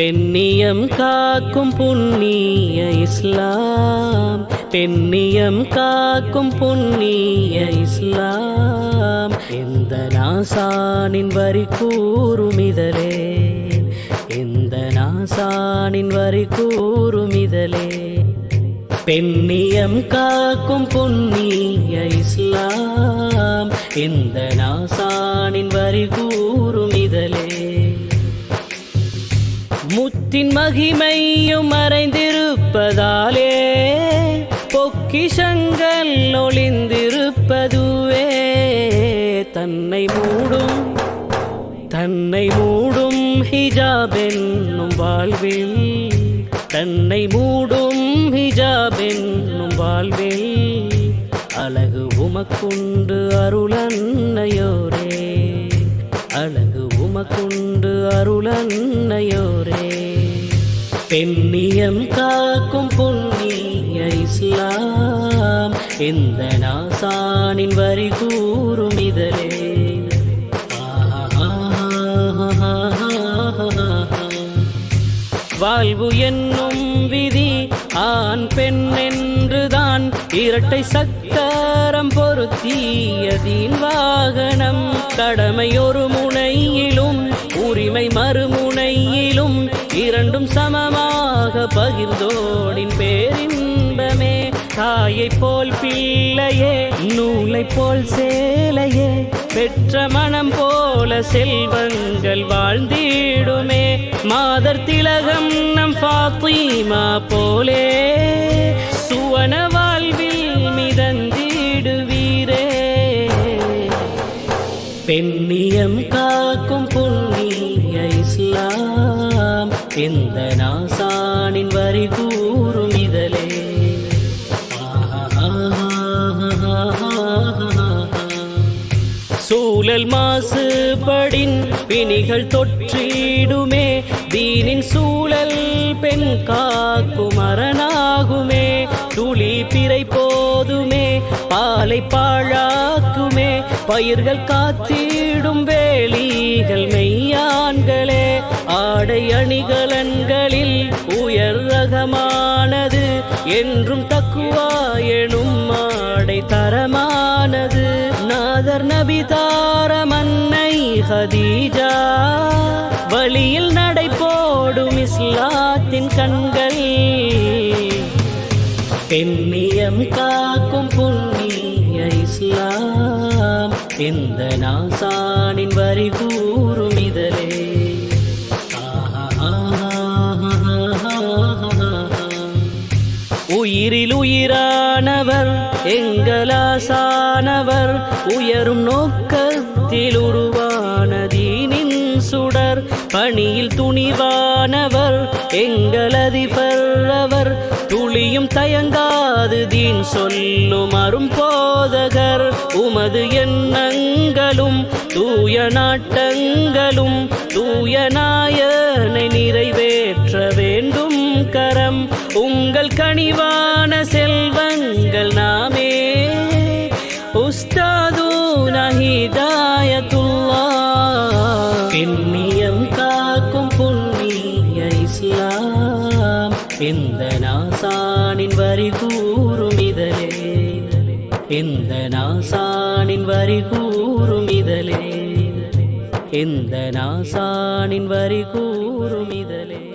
பெண்ணியம் காக்கும் புண்ணிய இஸ்லாம். பெண்ணியம் காக்கும் புண்ணிய இஸ்லாம். எந்த நாசானின் வரி கூறுமிதலே இதழே? எந்த நாசானின் வரி கூறுமிதலே பெண்ணியம் காக்கும் புண்ணிய இஸ்லாம். எந்த நாசானின் வரி கூறு முத்தின் மகிமையும் மறைந்திருப்பதாலே பொக்கிஷங்கள் ஒளிந்திருப்பதுவே. தன்னை மூடும் தன்னை மூடும் ஹிஜாப் என்னும் வாழ்வில். தன்னை மூடும் ஹிஜாப் என்னும் வாழ்வில். அழகு உமக்குண்டு அருளன்னையோரே. அழகு உமக்குண்டு அருளன்னையோரே. பெண்ணியம் காக்கும் புண்ணிய இஸ்லாம். எந்த நாசானின் வரி கூறும் இதழே? வாழ்வு என்னும் விதி ஆண் பெண் என்றுதான். இரட்டை சக்கரம் பொருத்தியதின் வாகனம். கடமை ஒரு முனையிலும் உரிமை மறுமுனையிலும் இரண்டும் சமமாக பகிர்ந்தோடின் பேரின்பமே. தாயை போல் பிள்ளையே நூலை போல் சேலையே. பெற்ற மனம் போல செல்வங்கள் வாழ்ந்திடுமே. மாதர் திலகம் நம் ஃபாத்திமா போலே. சுவன வாழ்வில் மிதந்திடுவீரே. பெண்ணியம் எந்த நாசானின் வரி கூறும் இதழே? சூழல் மாசுபடின் பிணிகள் தொற்றிடுமே. தீனின் சூழல் பெண் காக்கும் பாலை பாழாக்குமே பயிர்கள் காத்திடும் வேலிகள் மெய்யான்களே. ஆடை அணிகலன்களில் உயர் ரகமானது என்றும் தக்குவா எனும் ஆடை தரமானது. நாதர் நபி தாரமன்னை ஹதீஜா வழியில் நடை போடும் இஸ்லாத்தின் கண்கள். பெண்ணியம் காக்கும் புண்ணிய எந்த நாசானின் வரி கூறும் இதழே? உயிரில் உயிரானவர் எங்களாசானவர் உயரும் நோக்கத்தில் உருவானதீனின் சுடர் பணியில் துணிவானவர் எங்களதிபர் அவர் துளியும் தயங்கா தயங்காது தீன் சொல்லும் அரும் போதகர் உமது எண்ணங்களும் தூய நாட்டங்களும் தூய நாயனை நிறைவேற்ற வேண்டும் கரம். உங்கள் கனிவான செல்வங்கள் நாமே. உஸ்தாது நஹிதாயத்துல்லா பெண்ணியம் காக்கும் புண்ணிய இஸ்லாம். இந்த நாசானின் வரி கூறும் எந்த நாசானின் வரி கூறும் இதழே? எந்த நாசானின் வரி கூறும் இதழே?